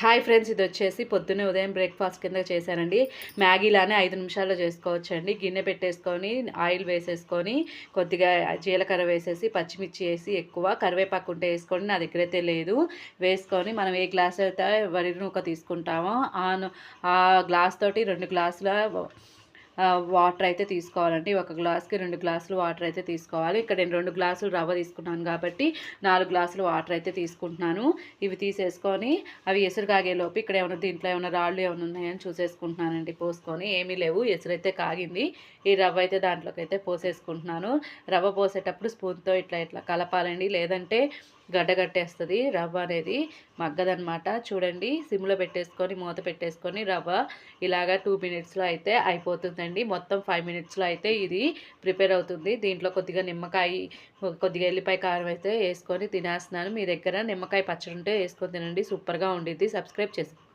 Hi friends ఇది వచ్చేసి పొద్దున్నే ఉదయం బ్రేక్ఫాస్ట్ కింద చేశానండి మ్యాగీలానే ఐదు నిమిషాల్లో చేసుకోవచ్చండి. గిన్నె పెట్టేసుకొని ఆయిల్ వేసేసుకొని కొద్దిగా జీలకర్ర వేసేసి పచ్చిమిర్చి వేసి ఎక్కువ కరివేపాకు ఉంటే వేసుకొని నా దగ్గర అయితే లేదు. వేసుకొని మనం ఏ గ్లాస్ అయితే వరి నూక తీసుకుంటామో ఆ ఆ గ్లాస్ తోటి రెండు గ్లాసుల వాటర్ అయితే తీసుకోవాలండి. ఒక గ్లాస్కి రెండు గ్లాసులు వాటర్ అయితే తీసుకోవాలి. ఇక్కడ నేను రెండు గ్లాసులు రవ్వ తీసుకున్నాను కాబట్టి నాలుగు గ్లాసులు వాటర్ అయితే తీసుకుంటున్నాను. ఇవి తీసేసుకొని అవి ఎసురు కాగేలోపు ఇక్కడ ఏమైనా దీంట్లో ఏమైనా రాళ్ళు ఏమైనా ఉన్నాయని చూసేసుకుంటున్నానండి పోసుకొని. ఏమీ లేవు. ఎసురు అయితే కాగింది. ఈ రవ్వ అయితే దాంట్లోకి అయితే పోసేసుకుంటున్నాను. రవ్వ పోసేటప్పుడు స్పూన్తో ఇట్లా ఇట్లా కలపాలండి. లేదంటే గడ్డ కట్టేస్తుంది రవ్వ అనేది మగ్గదనమాట చూడండి సిమ్లో పెట్టేసుకొని మూత పెట్టేసుకొని రవ్వ ఇలాగా టూ మినిట్స్లో అయితే అయిపోతుందండి. మొత్తం ఫైవ్ మినిట్స్లో అయితే ఇది ప్రిపేర్ అవుతుంది. దీంట్లో కొద్దిగా నిమ్మకాయ కొద్దిగా ఎల్లిపాయ కారం అయితే వేసుకొని తినేస్తున్నాను. మీ దగ్గర నిమ్మకాయ పచ్చడి ఉంటే వేసుకొని తినండి. సూపర్గా ఉండిద్ది. సబ్స్క్రైబ్ చేసుకోండి